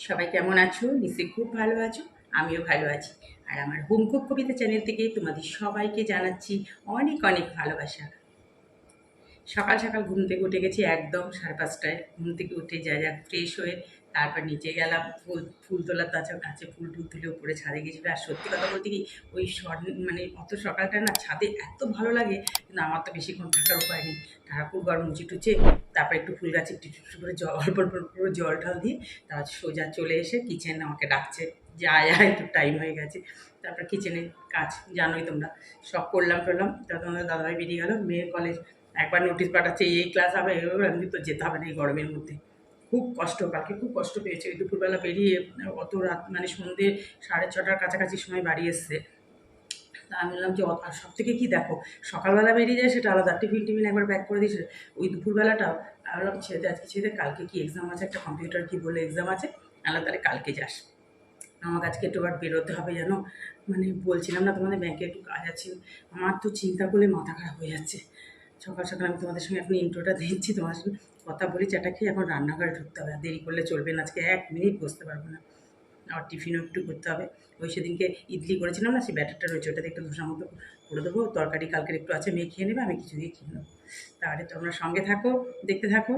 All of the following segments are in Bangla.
সবাই কেমন আছো? নিশ্চয়ই খুব ভালো আছো, আমিও ভালো আছি। আর আমার হোমকুক কবিতা চ্যানেল থেকে তোমাদের সবাইকে জানাচ্ছি অনেক অনেক ভালোবাসা। সকাল সকাল ঘুম থেকে উঠে গেছি একদম সাড়ে পাঁচটায়। ঘুম থেকে উঠে যা যা ফ্রেশ হয়ে তারপর নিচে গেলাম, ফুল ফুল তোলার তাছাড়া গাছে ফুল টুল তুলে উপরে ছাদে গেছিল আর সত্যি কথা বলতে কি, ওই মানে অত সকালটা না ছাদে এত ভালো লাগে, কিন্তু আমার তো বেশিক্ষণ থাকার উপায় নেই। ঠাকুর গরম মুচি টুচে তারপর একটু ফুল গাছে একটু একটু করে জল, অল্প করে জল ঢাল দিয়ে তারপর সোজা চলে এসে কিচেন আমাকে ডাকছে, যা যা একটু টাইম হয়ে গেছে। তারপর কিচেনে কাজ জানোই তোমরা, সব করলাম করলাম। আমাদের দাদাভাই বেরিয়ে গেলো, মেয়ের কলেজ একবার নোটিশ পাঠাচ্ছে, এই ক্লাস হবে এবার আমি তো যেতে হবে না এই গরমের মধ্যে। খুব কষ্ট কালকে খুব কষ্ট পেয়েছে। ওই দুপুরবেলা বেরিয়ে অত রাত মানে সন্ধ্যে সাড়ে ছটার কাছাকাছি সময় বাড়ি এসছে। তা আমি বললাম যে আর সব থেকে কী দেখো? সকালবেলা বেরিয়ে যায় সেটা আলাদা। টিফিন টিফিন একবার প্যাক করে দিয়েছে। ওই দুপুরবেলাটাও আমি বললাম ছেড়ে দে, আজকে ছেড়ে কালকে কি এক্সাম আছে একটা কম্পিউটার কি বলে এক্সাম আছে আলাদা তাহলে কালকে যাস। আমাকে আজকে একটু আবার বেরোতে হবে জানো? মানে বলছিলাম না তোমাদের ব্যাংকে একটু কাজ আছে। আমার তো চিন্তা করলে মাথা খারাপ হয়ে যাচ্ছে। সকাল সকাল আমি তোমাদের সঙ্গে এখন ইন্ট্রোটা দিচ্ছি তোমার সঙ্গে কথা বলি, চাটা খেয়ে এখন রান্নাঘরে ঢুকতে হবে। দেরি করলে চলবে না, আজকে এক মিনিট বসতে পারব না। আর টিফিনও একটু করতে হবে। ওই সেদিনকে ইডলি করেছিলাম না, সেই ব্যাটারটা রয়েছে, ওটাতে একটু ধোসা মতো করে দেবো। তরকারি কালকের একটু আছে, মেয়ে খেয়ে নেবে, আমি কিছু দিয়ে খেয়ে নেব। তাহলে তোমরা সঙ্গে থাকো, দেখতে থাকো।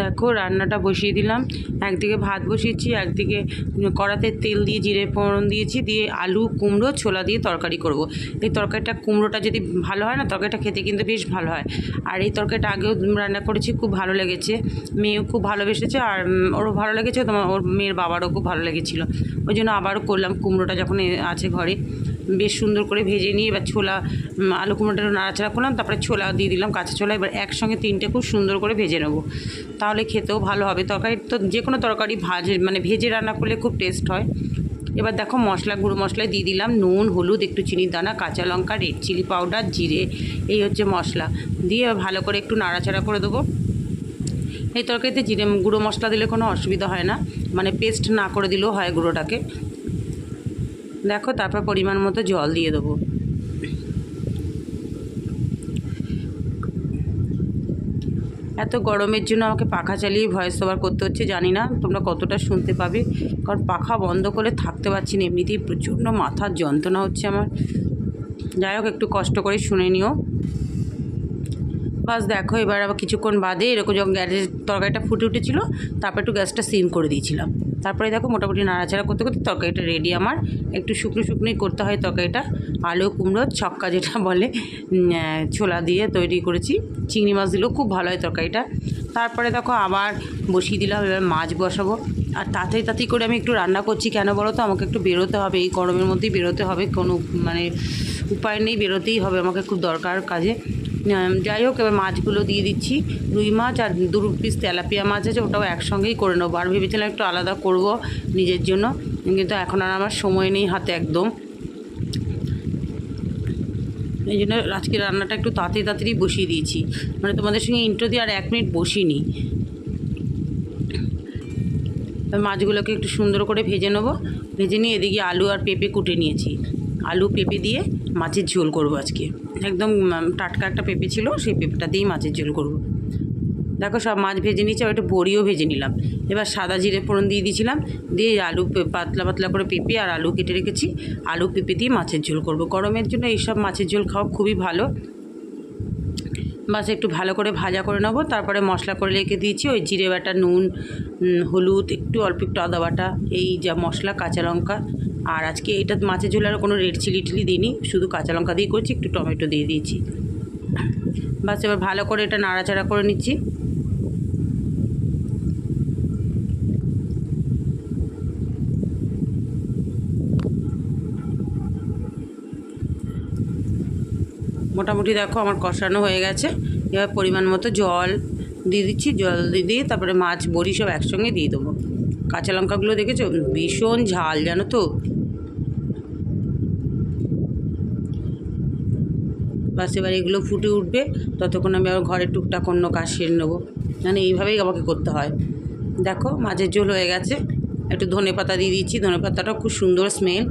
দেখো রান্নাটা বসিয়ে দিলাম। একদিকে ভাত বসিয়েছি, একদিকে কড়াতে তেল দিয়ে জিরে ফোড়ন দিয়েছি, দিয়ে আলু, কুমড়ো, ছোলা দিয়ে তরকারি করব। এই তরকারিটা, কুমড়োটা যদি ভালো হয় না, তরকারিটা খেতে কিন্তু বেশ ভালো হয়। আর এই তরকারিটা আগেও রান্না করেছি, খুব ভালো লেগেছে। মেয়েও খুব ভালোবেসেছে আর ওরও ভালো লেগেছে, তোমার, ওর মেয়ের বাবারও খুব ভালো লেগেছিলো। ওই জন্য আবারও করলাম কুমড়োটা যখন আছে ঘরে। বেশ সুন্দর করে ভেজে নিয়ে এবার ছোলা আলু কুমড়োটা নাড়াচাড়া করলাম, তারপরে ছোলা দিয়ে দিলাম কাঁচা ছোলা। এবার একসঙ্গে তিনটে খুব সুন্দর করে ভেজে নেব। তাহলে খেতেও ভালো হবে। তরকারি তো যে কোনো তরকারি ভাজে মানে ভেজে রান্না করলে খুব টেস্ট হয়। এবার দেখো মশলা, গুঁড়ো মশলায় দিয়ে দিলাম। নুন, হলুদ, একটু চিনির দানা, কাঁচা লঙ্কা রেড চিলি পাউডার জিরে, এই হচ্ছে মশলা। দিয়ে ভালো করে একটু নাড়াচাড়া করে দেবো। এই তরকারিতে জিরে, গুঁড়ো মশলা দিলে কোনো অসুবিধা হয় না। মানে পেস্ট না করে দিলেও হয় গুঁড়োটাকে। দেখো, তারপর পরিমাণ মতো জল দিয়ে দেবো। এত গরমের জন্য আমাকে পাখা চালিয়ে ভয়েস ওভার করতে হচ্ছে, জানি না তোমরা কতটা শুনতে পাবে। কারণ পাখা বন্ধ করে থাকতে পারছি না, এমনিতেই প্রচণ্ড মাথার যন্ত্রণা হচ্ছে আমার। যাই হোক, একটু কষ্ট করে শুনে নিও। বাস দেখো, এবার আবার কিছুক্ষণ বাদে এরকম যখন গ্যাসের তরকারিটা ফুটে উঠেছিলো, তারপর একটু গ্যাসটা সিম করে দিয়েছিলাম। তারপরে দেখো মোটামুটি নাড়াচাড়া করতে করতে তরকারিটা রেডি আমার। একটু শুকনো শুকনোই করতে হয় তরকারিটা। আলু, কুমড়ো, ছক্কা যেটা বলে ছোলা দিয়ে তৈরি করেছি। চিংড়ি মাছ দিলেও খুব ভালো হয় তরকারিটা। তারপরে দেখো আবার বসিয়ে দিলাম, এবার মাছ বসাবো। আর তাড়াতাড়ি তাড়াতাড়ি করে আমি একটু রান্না করছি কেন বলো তো? আমাকে একটু বেরোতে হবে, এই গরমের মধ্যেই বেরোতে হবে। কোনো মানে উপায় নেই, বেরোতেই হবে। আমাকে খুব দরকার কাজে। যাই হোক, এবার মাছগুলো দিয়ে দিচ্ছি। রুই মাছ আর দু পিস তেলাপিয়া মাছ আছে, ওটাও একসঙ্গেই করে নেব। আর ভেবেছিলাম একটু আলাদা করব নিজের জন্য, কিন্তু এখন আর আমার সময় নেই হাতে একদম। এই জন্য আজকে রান্নাটা একটু তাড়াতাড়ি তাড়াতাড়ি বসিয়ে দিয়েছি। মানে তোমাদের সঙ্গে ইন্ট্রো দিয়ে আর এক মিনিট বসিনি। মাছগুলোকে একটু সুন্দর করে ভেজে নেব। ভেজে নিয়ে এদিকে আলু আর পেঁপে কুটে নিয়েছি। আলু পেঁপে দিয়ে মাছের ঝোল করব আজকে। একদম টাটকা একটা পেঁপে ছিল, সেই পেঁপেটা দিয়েই মাছের ঝোল করব। দেখো সব মাছ ভেজে নিয়েছি আর একটু বড়িও ভেজে নিলাম। এবার সাদা জিরে ফোড়ন দিয়ে দিয়েছিলাম, দিয়ে আলু পাতলা পাতলা করে পেঁপে আর আলু কেটে রেখেছি। আলু, পেঁপে দিয়ে মাছের ঝোল করব। গরমের জন্য এইসব মাছের ঝোল খাওয়া খুবই ভালো। বাস একটু ভালো করে ভাজা করে নেব, তারপরে মশলা করে রেখে দিয়েছি, ওই জিরে বাটা, নুন হলুদ, একটু অল্প একটু আদা বাটা, এই যা মশলা, কাঁচা লঙ্কা আর আজকে এটা মাছের ঝোল আর কোনো রেড চিলি টিলি দিইনি, শুধু কাঁচা লঙ্কা দিয়ে করছি, একটু টমেটো দিয়ে দিয়েছি। বাস এবার ভালো করে এটা নাড়াচাড়া করে নিচ্ছি। মোটামুটি দেখো আমার কষানো হয়ে গেছে। এবার পরিমাণ মতো জল দিয়ে দিচ্ছি, জল দিয়ে দিয়ে তারপরে মাছ বড়ি সব একসঙ্গে দিয়ে দেবো। কাঁচা লঙ্কাগুলো দেখেছ? ভীষণ ঝাল, জানো তো? বাস এবার এগুলো ফুটে উঠবে, ততক্ষণ আমি আবার ঘরে টুকটাক অন্য কাজ সেরে নেব। মানে এইভাবেই আমাকে করতে হয়। দেখো মাছের ঝোল হয়ে গেছে। একটু ধনে পাতা দিয়ে দিচ্ছি। ধনে পাতাটাও খুব সুন্দর স্মেল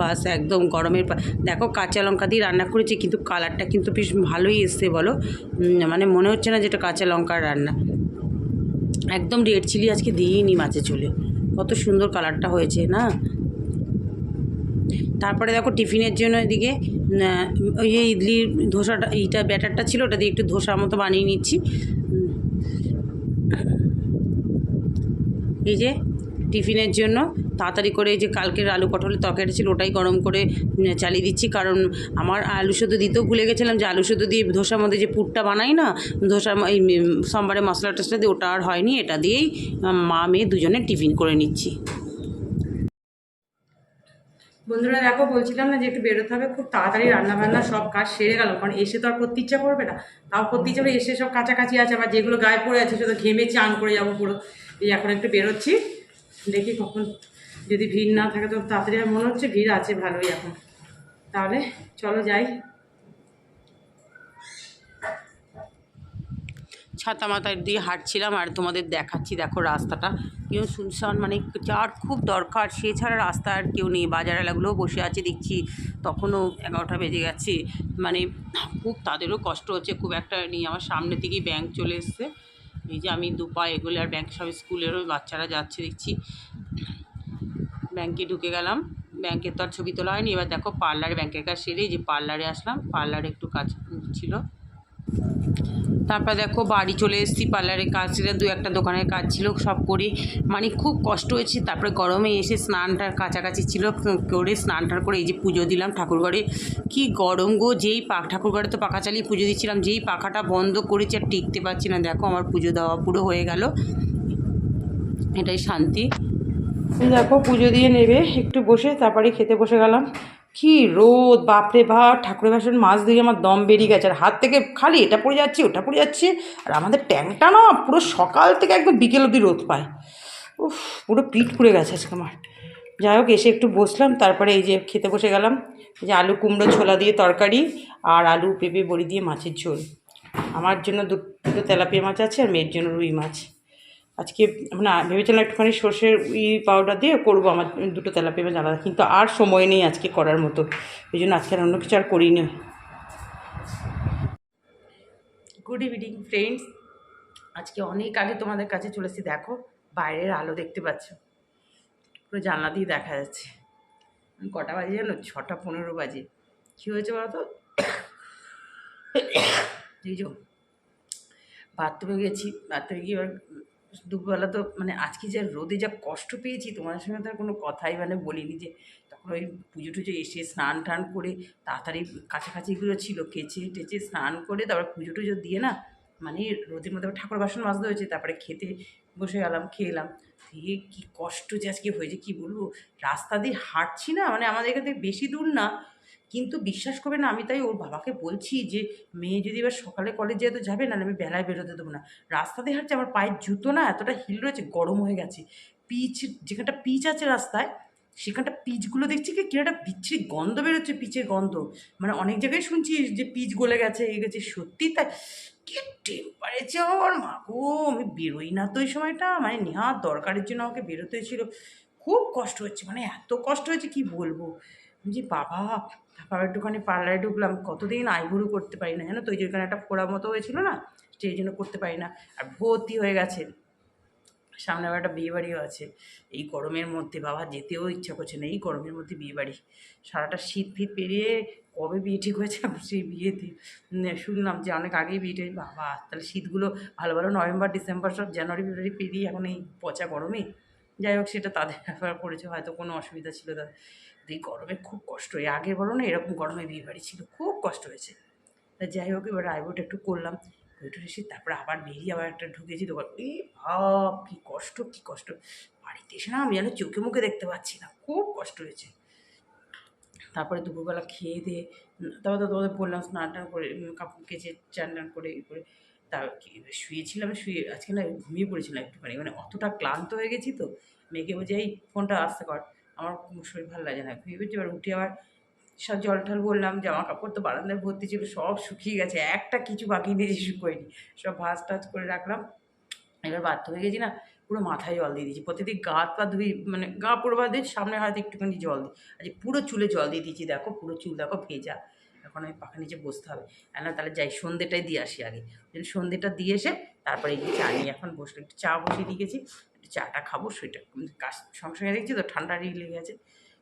বাস, একদম গরমের দেখো, কাঁচা লঙ্কা দিয়ে রান্না করেছি, কিন্তু কালারটা কিন্তু বেশ ভালোই এসছে বলো। মানে মনে হচ্ছে না যেটা কাঁচা লঙ্কার রান্না। একদম রেড চিলি আজকে দিইনি মাছে চলে কত সুন্দর কালারটা হয়েছে না? তারপরে দেখো টিফিনের জন্য এদিকে ওই যে ইডলির ধোসাটা এইটা ব্যাটারটা ছিল ওটা দিয়ে একটু ধোসার মতো বানিয়ে নিচ্ছি। এই যে টিফিনের জন্য তাড়াতাড়ি করে এই যে কালকের আলু পটলের তরকারি ছিল ওটাই গরম করে চালিয়ে দিচ্ছি। কারণ আমার আলু সেদ্ধ দিতেও ভুলে গেছিলাম যে আলু সেদ্ধ দিয়ে ধোসার মধ্যে যে পুরটা বানাই না, ধোসার ম- এই সোমবারে মশলা টসলা দিয়ে ওটা আর হয়নি। এটা দিয়েই মা মেয়ে দুজনে টিফিন করে নিচ্ছি। বন্ধুরা দেখো, বলছিলাম না যে একটু বেরোতে হবে, খুব তাড়াতাড়ি রান্না বান্না সব কাজ সেরে গেল, কারণ এসে তো আর করতে ইচ্ছা করবে না। তাও করতে ইচ্ছা করে এসে সব কাছাকাছি আছে, আবার যেগুলো গায়ে পড়ে আছে সেটা ঘেমে চান করে যাব পুরো। এই এখন একটু বেরোচ্ছি, দেখি কখন যদি ভিড় না থাকে, তো তাড়াতাড়ি মনে হচ্ছে ভিড় আছে, ভালোই এখন। তাহলে চলো যাই। ছাতা মাথায় দিয়ে হাঁটছিলাম আর তোমাদের দেখাচ্ছি, দেখো রাস্তাটা। কেউ শুনশান মানে যার খুব দরকার, সে ছাড়া রাস্তা আর কেউ নেই। বাজার এলাকাগুলোও বসে আছে, দেখছি তখনও এগারোটা বেজে গেছে। মানে খুব তাদেরও কষ্ট হচ্ছে, খুব একটা নেই। আমার সামনে থেকেই ব্যাংক চলে এসছে। এই যে আমি দু পা এগুলো আর ব্যাংক সব স্কুলেরও বাচ্চারা যাচ্ছে, দেখছি। ব্যাংকে ঢুকে গেলাম। ব্যাংকের তো আর ছবি তোলা হয়নি। এবার দেখো পার্লারে ব্যাংকের কাজ সেরে যে পার্লারে আসলাম। পার্লারে একটু কাজ ছিল। তারপর দেখো বাড়ি চলে এসেছি পার্লারে কাজ ছিল, দু একটা দোকানের কাজ ছিল, সব করে মানে খুব কষ্ট হয়েছে। তারপরে গরমে এসে স্নানটার কাছাকাছি ছিল, করে স্নানটার করে এই যে পুজো দিলাম ঠাকুরঘরে কি গরম গো, যেই পাক ঠাকুরঘরে তো পাখা চালিয়ে পুজো দিচ্ছিলাম, যেই পাখাটা বন্ধ করেছি আর টিকতে পারছি না। দেখো আমার পুজো দেওয়া পুরো হয়ে গেল। এটাই শান্তি। দেখো পুজো দিয়ে নেবে, একটু বসে তারপরে খেতে বসে গেলাম। কি রোদ, বাপরে বাপ, ঠাকুরের বাসন মাছ দিয়ে আমার দম বেরিয়ে গেছে। আর হাত থেকে খালি এটা পড়ে যাচ্ছে, ওটা পড়ে যাচ্ছে। আর আমাদের ট্যাঙ্কটা না পুরো সকাল থেকে একদম বিকেল অবধি রোদ পায়। উফ, পুরো পিঠ পুড়ে গেছে আজকে আমার। যাই হোক, এসে একটু বসলাম, তারপরে এই যে খেতে বসে গেলাম। যে আলু কুমড়ো ছোলা দিয়ে তরকারি আর আলু পেঁপে বড়ি দিয়ে মাছের ঝোল। আমার জন্য দুটো তেলাপিয়া মাছ আছে আর মেয়ের জন্য রুই মাছ। আজকে মানে ভেবেছিলাম একটুখানি সর্ষের ই পাউডার দিয়ে করব, আমার দুটো তেলাপিয়া মাছ আলাদা কিন্তু আর সময় নেই আজকে করার মতো। ওই জন্য আজকে আর অন্য কিছু আর করিনি গুড ইভিনিং ফ্রেন্ডস আজকে অনেক আগে তোমাদের কাছে চলেছি দেখো, বাইরের আলো দেখতে পাচ্ছ। পুরো জানলা দিয়ে দেখা যাচ্ছে। কটা বাজে জানো? ছটা পনেরো বাজে। কী হয়েছে বলো তো? এই যে, বাথরুমে গেছি, বাথরুমে গিয়ে এবার দুপুরবেলা তো মানে আজকে যা রোদে যা কষ্ট পেয়েছি, তোমাদের সঙ্গে তো আর কোনো কথাই মানে বলিনি যে তখন ওই পুজো টুজো এসে স্নান টান করে তাড়াতাড়ি কাছাকাছিগুলো ছিল কেচে টেচে স্নান করে তারপরে পুজো টুজো দিয়ে না মানে রোদের মধ্যে ঠাকুর বাসন মাজতে হয়েছে, তারপরে খেতে বসে গেলাম খেলাম দিয়ে কী কষ্ট যে আজকে হয়েছে, কী বলব? রাস্তা দিয়ে হাঁটছি না মানে আমাদের এখান থেকে বেশি দূর না। কিন্তু বিশ্বাস করবে না, আমি তাই ওর বাবাকে বলছি যে, মেয়ে যদি এবার সকালে কলেজে তো যাবে না আমি বেলায় বেরোতে দেবো না। রাস্তা দিয়ে হাঁটছে, আমার পায়ের জুতো না এতটা হিল রয়েছে, গরম হয়ে গেছে। পিচ, যেখানটা পিচ আছে রাস্তায়, সেখানটা পিচগুলো দেখছি কি, কীরকম একটা বিচ্ছিরি গন্ধ বেরোচ্ছে, পিচের গন্ধ। মানে অনেক জায়গায় শুনছি যে পিচ গলে গেছে এই গেছে, সত্যি তাই? কি টেম্পারেচার মা গো, আমি বেরোই না তো ওই সময়টা মানে নেহাত দরকারের জন্য আমাকে বেরোতে হয়েছিল। খুব কষ্ট হচ্ছে মানে এত কষ্ট হয়েছে, কি বলব? যে বাবা, তারপর একটুখানি পার্লারে ঢুকলাম, কতদিন আইবুড়ো করতে পারি না, জানো তো? ওই যে ওইখানে একটা ফোড়া মতো হয়েছিল না? সেই জন্য করতে পারি না। আর ভর্তি হয়ে গেছে। সামনে আবার একটা বিয়েবাড়িও আছে। এই গরমের মধ্যে বাবা, যেতেও ইচ্ছা করছে না। এই গরমের মধ্যে বিয়েবাড়ি। সারাটা শীত ফিত পেরিয়ে কবে বিয়ে ঠিক হয়েছে সেই বিয়েতে শুনলাম যে অনেক আগেই বিয়ে ঠিক বাবা, তাহলে শীতগুলো ভালো ভালো নভেম্বর, ডিসেম্বর সব জানুয়ারি, ফেব্রুয়ারি পেরিয়ে এখন এই পচা গরমে। যাই হোক, সেটা তাদের ব্যাপার করেছে। হয়তো কোনো অসুবিধা ছিল তাদের। এই গরমে খুব কষ্ট। হয় আগে বলো না, এরকম গরমে বিয়ে বাড়ি ছিল, খুব কষ্ট হয়েছে। তা যাই হোক, এবার আইবোটা একটু করলাম। ওইটা এসে তারপরে আবার বেরিয়ে আবার একটা ঢুকেছি দোকান। এই ভাব কী কষ্ট কী কষ্ট। বাড়িতে এসে না আমি যেন চোখে মুখে দেখতে পাচ্ছি না, খুব কষ্ট হয়েছে। তারপরে দুপুরবেলা খেয়ে দিয়ে, তারপর তো তোমাদের বললাম স্নান টান করে, কাপড় কেচে চান টান করে, ই করে, তা শুয়েছিলাম, শুয়ে আজকে না ঘুমিয়ে পড়েছিলাম একটুখানি। মানে অতটা ক্লান্ত হয়ে গেছি তো। মেয়েকে বলছি, এই ফোনটা আসতে কর। আমার শরীর ভালো লাগে না। ঘুমিয়ে পড়ছি এবার উঠে আবার সব জল ঠল বললাম, জামা কাপড় তো বারান্দায় ভর্তি ছিল, সব শুকিয়ে গেছে, একটা কিছু বাকি নিয়ে শুকোয়নি সব ভাজ টাজ করে রাখলাম। এবার বাধ্য হয়ে গেছি না, পুরো মাথায় জল দিয়ে দিয়েছি। প্রতিদিন গা পা ধুই মানে গা পুরো বাদ দিয়ে সামনে হয়তো একটুখানি জল দিই। আজ পুরো চুলে জল দিয়ে দিয়েছি, দেখো, পুরো চুল দেখো ভেজা। এখন আমি পাখা নিচে বসতে হবে। না তাহলে যাই সন্ধ্যেটাই দিয়ে আসি আগে। সন্ধ্যেটা দিয়ে এসে তারপরে এই চা নিয়ে এখন বসলে একটু চা বসিয়ে দিয়ে গেছি, একটু চাটা খাব সেটা কাজ সঙ্গে দেখছি তো, ঠান্ডা লেগে গেছে।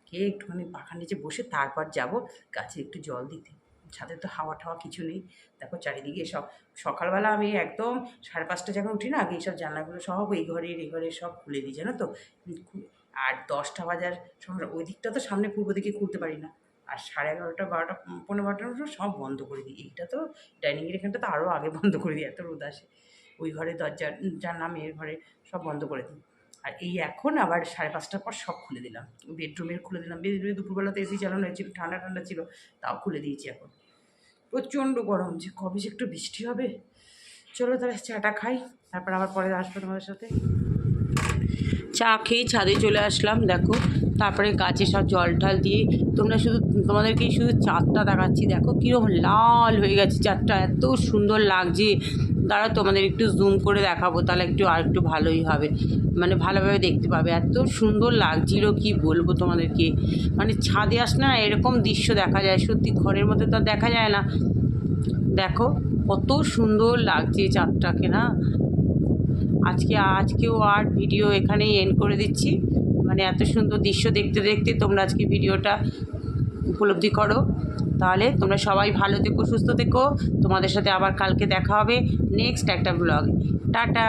খেয়ে একটুখানি পাখার নিচে বসে তারপর যাব গাছে একটু জল দিতে। ছাদে তো হাওয়া ঠাওয়া কিছু নেই। দেখো চারিদিকে সব, সকালবেলা আমি একদম সাড়ে পাঁচটা যখন উঠি না, আগে এইসব জানলাগুলো সব এই ঘরের এই ঘরে সব খুলে দিই, জানো তো? আর দশটা বাজার সময় ওই দিকটা তো সামনে পূর্ব দিকে খুলতে পারি না। আর সাড়ে এগারোটা, বারোটা পনেরো বারোটার সময় সব বন্ধ করে দিই। এইটা তো ডাইনিংয়ের এখানটা তো আরও আগে বন্ধ করে দিই, এত রোদ আসে। ওই ঘরে দরজা, জানলা, মেয়ের ঘরে সব বন্ধ করে দিই। আর এই এখন আবার সাড়ে পাঁচটার পর সব খুলে দিলাম। বেডরুমের খুলে দিলাম। বেডরুমে দুপুরবেলা তো এসি চালানো হয়েছিল, ঠান্ডা ঠান্ডা ছিল, তাও খুলে দিয়েছি এখন। প্রচণ্ড গরম যে কবে যে একটু বৃষ্টি হবে। চলো তাহলে চাটা খাই, তারপর আবার পরে আসব তোমাদের সাথে। চা খেয়ে ছাদে চলে আসলাম, দেখো। তারপরে গাছে সব জল টল দিয়ে তোমরা শুধু তোমাদেরকে শুধু চাঁদটা দেখাচ্ছি। দেখো কীরকম লাল হয়ে গেছে চাঁদটা, এত সুন্দর লাগছে। দাঁড়া, তোমাদের একটু জুম করে দেখাবো, তাহলে একটু আর একটু ভালোই হবে। মানে ভালোভাবে দেখতে পাবে, এত সুন্দর লাগছিল, কি বলব তোমাদেরকে? মানে ছাদে আসলে না, এরকম দৃশ্য দেখা যায়। সত্যি ঘরের মধ্যে তো দেখা যায় না। দেখো, কত সুন্দর লাগছে চাঁদটাকে না? আজকে, আজকেও আর ভিডিও এখানেই এন্ড করে দিচ্ছি। মানে এত সুন্দর দৃশ্য দেখতে দেখতে তোমরা আজকে ভিডিওটা উপলব্ধি করো। তাহলে তোমরা সবাই ভালো থেকো, সুস্থ থেকো। তোমাদের সাথে আবার কালকে দেখা হবে নেক্সট একটা ব্লগে টাটা!